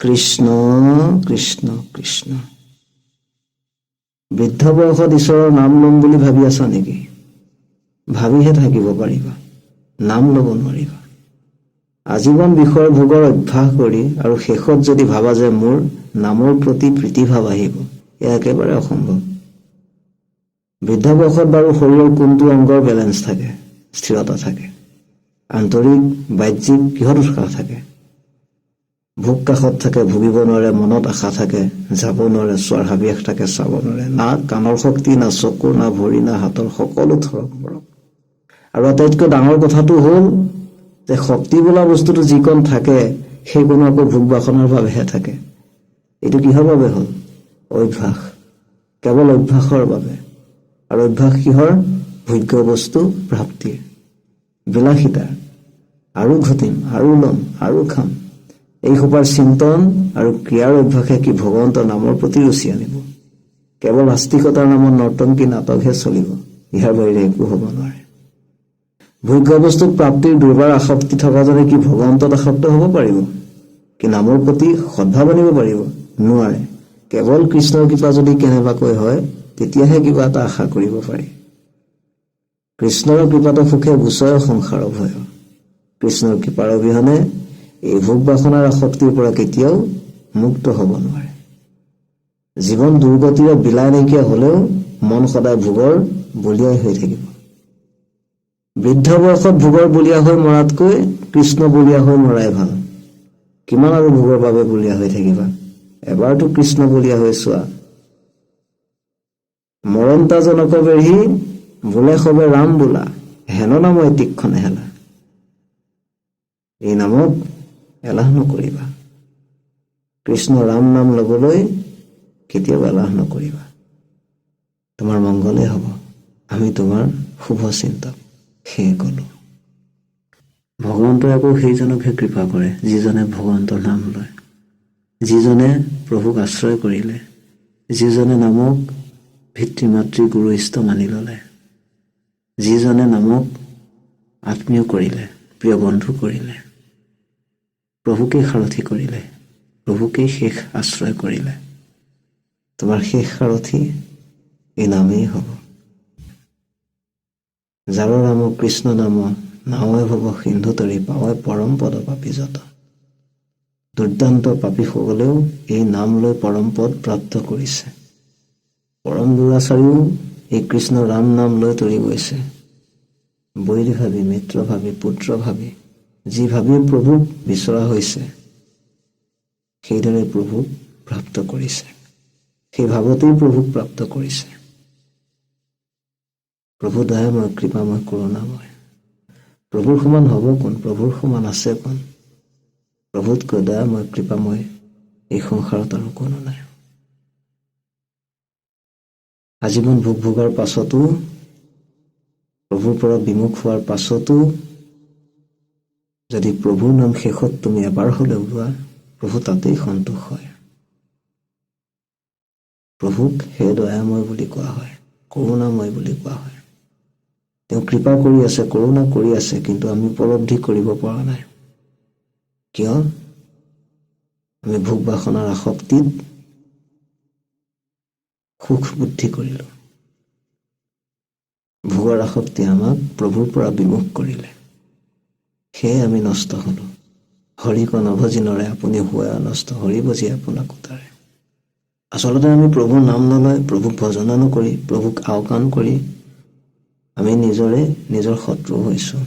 কৃষ্ণ কৃষ্ণ কৃষ্ণ। বৃদ্ধ বয়সত ঈশ্বৰৰ নাম ল'ম বুলি ভাবি আছা নেকি? ভাবিহে থাকিব পাৰিবা। নাম ল'ব নোৱাৰিবা। আজীৱন বিষয় ভোগৰ অভ্যাস কৰি আৰু শেষত যদি ভাবা যে মোৰ নামৰ প্ৰতি প্ৰীতিভাৱ আহিব, এয়া একেবাৰে অসম্ভৱ। বৃদ্ধ বয়সত বাৰু শৰীৰৰ কোনটো অংগৰ বেলেঞ্চ থাকে? স্থিৰতা থাকে। আন্তৰিক, বাহ্যিক কিহত উৎসাহ থাকে? ভোগ কাষত থাকে ভুগিব নোৱাৰে, মনত আশা থাকে, যাব নোৱাৰে, চোৱাৰ হাবিয়াস থাকে, চাব নোৱাৰে। না কাণৰ শক্তি, না চকুৰ, না ভৰি, না হাতৰ সকলো থৰক মৰক আৰু আটাইতকৈ ডাঙৰ কথাটো হ'ল যে শক্তি বোলা বস্তুটো যিকণ থাকে, সেইকণো আকৌ ভোগ বাসনাৰ বাবেহে থাকে। এইটো কিহৰ বাবে হ'ল? অভ্যাস। কেৱল অভ্যাসৰ বাবে। আৰু অভ্যাস কিহৰ? ভোগ্য বস্তু প্ৰাপ্তিৰ। বিলাসিতা। আৰু ঘটিম, আৰু ল'ম, আৰু খাম। এই সোপাৰ চিন্তন আৰু ক্ৰিয়াৰ অভ্যাসে কি ভগৱন্ত নামৰ প্ৰতি ৰুচি আনিব? কেৱল আস্তিকতাৰ নামত নৰ্তংকী নাটকহে চলিব? ইয়াৰ বাহিৰে একো হ'ব নোৱাৰে। ভোগ্য বস্তুক প্ৰাপ্তিৰ দুৰ্বাৰ আসক্তি থকাজনে কি ভগৱন্তত আসক্ত হ'ব পাৰিব? কি নামৰ প্ৰতি সদ্ভাৱ আনিব পাৰিব? নোৱাৰে। কেৱল কৃষ্ণৰ কৃপা যদি কেনেবাকৈ হয় তেতিয়াহে কিবা এটা আশা কৰিব পাৰি। কৃষ্ণৰ কৃপাত সুখে গুচয় সংসাৰ ভয় কৃষ্ণৰ কৃপাৰ অবিহনে এই ভোগ বাসনাৰ আসক্তিৰ পৰা কেতিয়াও মুক্ত হ'ব নোৱাৰে। জীৱন দুৰ্গতিৰে বিলাই নাইকিয়া হলেও মন সদায় ভোগৰ বলিয়াই হৈ থাকিব। বৃদ্ধ বয়সত ভোগৰ বলিয়া হৈ মৰাতকৈ কৃষ্ণ বলিয়া হৈ মৰাই ভালো। কিমান আৰু ভোগৰ বাবে বলিয়া হৈ থাকিবা? এবাৰতো কৃষ্ণ বলিয়া হৈ চোৱা। মৰণ জনক বেঢ়ি বোলে সবে ৰাম বোলা, হেন নামই তীক্ষণ হেলা এই নামত এলাহ নকৰিবা। কৃষ্ণ ৰাম নাম ল'বলৈ কেতিয়াও এলাহ নকৰিবা। তোমাৰ মংগলেই হ'ব। আমি তোমাৰ শুভ চিন্তক। সেয়ে ক'লো। ভগৱন্তই আকৌ সেইজনকহে কৃপা কৰে, যিজনে ভগৱন্তৰ নাম লয়। যিজনে প্ৰভুক আশ্ৰয় কৰিলে। যিজনে নামক পিতৃ মাতৃ গুৰু ইষ্ট মানি ল'লে। যিজনে নামক আত্মীয় কৰিলে, প্ৰিয় বন্ধু কৰিলে। প্ৰভুকেই সাৰথি কৰিলে, প্ৰভুকেই শেষ আশ্ৰয় কৰিলে। তোমাৰ শেষ সাৰথি এই নামেই হ'ব। যাৰ নাম কৃষ্ণ নাম নাৱে ভৱ সিন্ধু তৰি পাৱই পৰম পদ পাপী যত। দুৰ্দান্ত পাপীসকলেও এই নাম লৈ পৰম পদ প্ৰাপ্ত কৰিছে। পৰম দুৰাচাৰীও এই কৃষ্ণ ৰাম নাম লৈ তৰি গৈছে। বৈৰ ভাবি মিত্ৰ ভাবি ভাবি যি ভাবি প্ৰভুক বিচৰা হৈছে সেইদৰে প্ৰভুক প্ৰাপ্ত কৰিছে। সেই ভাৱতেই প্ৰভুক প্ৰাপ্ত কৰিছে। প্ৰভু দয়াময় কৃপাময় কৰোণাময় প্ৰভুৰ সমান হ'ব কোন? প্ৰভুৰ সমান আছে কোন? প্ৰভুতকৈ দয়াময় কৃপাময় এই সংসাৰত আৰু কোনো নাই। আজীৱন ভোগ ভোগাৰ পাছতো প্ৰভুৰ পৰা বিমুখ হোৱাৰ পাছতো যদি প্ৰভুৰ নাম শেষত তুমি এবাৰ হ'লেও লোৱা প্ৰভু তাতেই সন্তোষ হয়। প্ৰভুক হে দয়াময় বুলি কোৱা হয় কৰোণাময় বুলি কোৱা হয়। তেওঁ কৃপা কৰি আছে কৰোণা কৰি আছে কিন্তু আমি উপলব্ধি কৰিব পৰা নাই। কিয়? আমি ভোগ বাসনাৰ আসক্তিত সুখ বুদ্ধি কৰিলো। ভোগৰ আসক্তি আমাক প্ৰভুৰ পৰা বিমুখ কৰিলে। সেয়ে আমি নষ্ট হলো। হৰিক নভজিনৰে আপুনি হোৱা নষ্ট হৰি ভজি আপোনাক উতাৰে আচলতে আমি প্ৰভুৰ নাম নলয় প্ৰভুক ভজনা নকৰি প্ৰভুক আওকাণ কৰি আমি নিজৰে নিজৰ শত্ৰু হৈছোঁ।